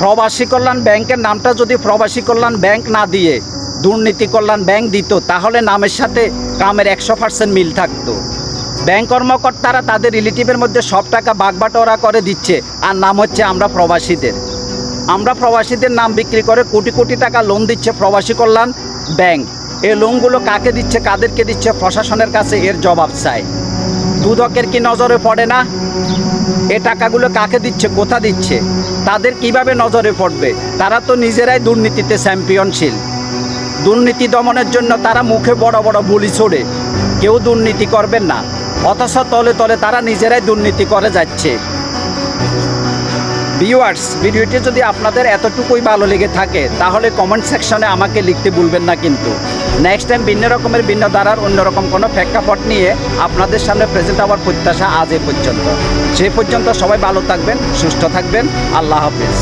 প্রবাসী কল্যাণ ব্যাংকের নামটা যদি প্রবাসী কল্যাণ ব্যাংক না দিয়ে দুর্নীতি কল্যাণ ব্যাংক দিত, তাহলে নামের সাথে কামের একশো পার্সেন্ট মিল থাকতো। ব্যাংক কর্মকর্তারা তাদের রিলেটিভের মধ্যে সব টাকা বাগবাটোয়ারা করে দিচ্ছে, আর নাম হচ্ছে আমরা প্রবাসীদের। আমরা প্রবাসীদের নাম বিক্রি করে কোটি কোটি টাকা লোন দিচ্ছে প্রবাসী কল্যাণ ব্যাংক। এই লোনগুলো কাকে দিচ্ছে, কাদেরকে দিচ্ছে, প্রশাসনের কাছে এর জবাব চাই। দুদকের কি নজরে পড়ে না? এ টাকাগুলো কাকে দিচ্ছে, কোথা দিচ্ছে? তাদের কীভাবে নজরে পড়বে? তারা তো নিজেরাই দুর্নীতিতে চ্যাম্পিয়নশীল। দুর্নীতি দমনের জন্য তারা মুখে বড় বড় বুলি ছোড়ে। কেউ দুর্নীতি করবেন না। অথচ তলে তলে তারা নিজেরাই দুর্নীতি করে যাচ্ছে। ভিউয়ার্স, ভিডিওটি যদি আপনাদের এতটুকুই ভালো লেগে থাকে, তাহলে কমেন্ট সেকশনে আমাকে লিখতে ভুলবেন না কিন্তু। নেক্সট টাইম ভিন্ন রকমের ভিন্ন ধারার অন্যরকম কোনো প্রেক্ষাপট নিয়ে আপনাদের সামনে প্রেজেন্ট হওয়ার প্রত্যাশা আজ এ পর্যন্ত। সেই পর্যন্ত সবাই ভালো থাকবেন, সুস্থ থাকবেন। আল্লাহ হাফিজ।